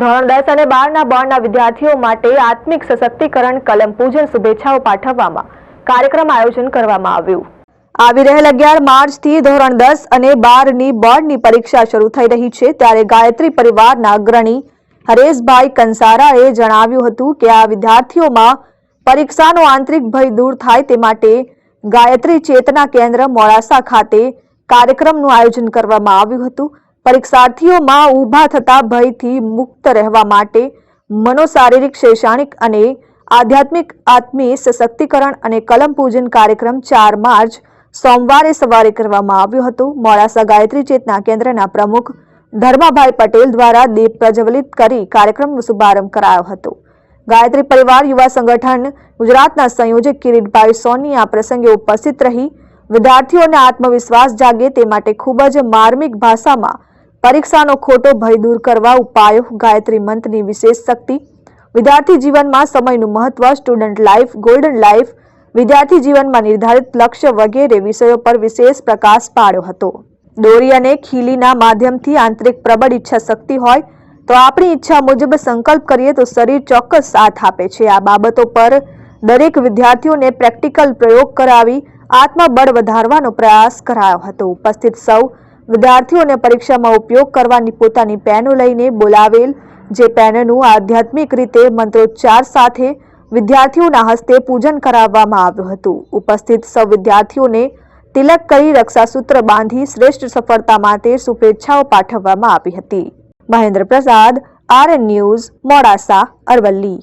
ધોરણ દસ અને બારના બોર્ડના વિદ્યાર્થીઓ માટે આત્મિક સશક્તિકરણ, કલમ પૂજન શુભેચ્છાઓ પાઠવવામાં કાર્યક્રમ આયોજન કરવામાં આવ્યું. આવી રહેલ અગિયાર માર્ચથી ધોરણ દસ અને બારની બોર્ડની પરીક્ષા શરૂ થઈ રહી છે. ત્યારે ગાયત્રી પરિવારના અગ્રણી હરેશભાઈ કંસારાએ જણાવ્યું હતું કે આ વિદ્યાર્થીઓમાં પરીક્ષાનો આંતરિક ભય દૂર થાય તે માટે ગાયત્રી ચેતના કેન્દ્ર મોડાસા ખાતે કાર્યક્રમનું આયોજન કરવામાં આવ્યું હતું. પરીક્ષાર્થીઓમાં ઊભા થતા ભયથી મુક્ત રહેવા માટે મનોશારીરિક, શૈક્ષણિક અને આધ્યાત્મિક, આત્મીય સશક્તિકરણ અને કલમ પૂજન કાર્યક્રમ ચાર માર્ચ સોમવારે સવારે કરવામાં આવ્યો હતો. મોડાસા ગાયત્રી ચેતના કેન્દ્રના પ્રમુખ ધર્માભાઈ પટેલ દ્વારા દીપ પ્રજ્વલિત કરી કાર્યક્રમનો શુભારંભ કરાયો હતો. ગાયત્રી પરિવાર, યુવા સંગઠન, ગુજરાતના સંયોજક કિરીટભાઈ સોની આ પ્રસંગે ઉપસ્થિત રહી. વિદ્યાર્થીઓને આત્મવિશ્વાસ જાગે તે માટે ખૂબ જ માર્મિક ભાષામાં પરીક્ષાનો ખોટો ભય દૂર કરવા ઉપાયો, ગાયત્રી મંત્રની વિશેષ શક્તિ. વિદ્યાર્થી જીવનમાં સમયનું મહત્વ, સ્ટુડન્ટ લાઈફ, ગોલ્ડન લાઈફ. વિદ્યાર્થી જીવનમાં નિર્ધારિત લક્ષ્ય વગેરે વિષયો પર વિશેષ પ્રકાશ પાડ્યો હતો. દોરી અને ખીલીના માધ્યમથી આંતરિક પ્રબળ ઈચ્છા શક્તિ હોય, તો આપણી ઈચ્છા મુજબ સંકલ્પ કરીએ તો શરીર ચોક્કસ સાથ આપે છે. આ બાબતો પર દરેક વિદ્યાર્થીઓને પ્રેક્ટિકલ પ્રયોગ કરાવી આત્મબળ વધારવાનો પ્રયાસ કરાયો હતો. ઉપસ્થિત સૌ વિદ્યાર્થીઓને પરીક્ષામાં ઉપયોગ કરવાની પોતાની પેનો લઈને બોલાવેલ. જે પેનનું આધ્યાત્મિક રીતે મંત્રોચ્ચાર સાથે વિદ્યાર્થીઓના હસ્તે પૂજન કરાવવામાં આવ્યું હતું. ઉપસ્થિત સૌ વિદ્યાર્થીઓને તિલક કરી રક્ષાસૂત્ર બાંધી શ્રેષ્ઠ સફળતા માટે શુભેચ્છાઓ પાઠવવામાં આવી હતી. મહેન્દ્ર પ્રસાદ, આરએન ન્યૂઝ, મોડાસા, અરવલ્લી.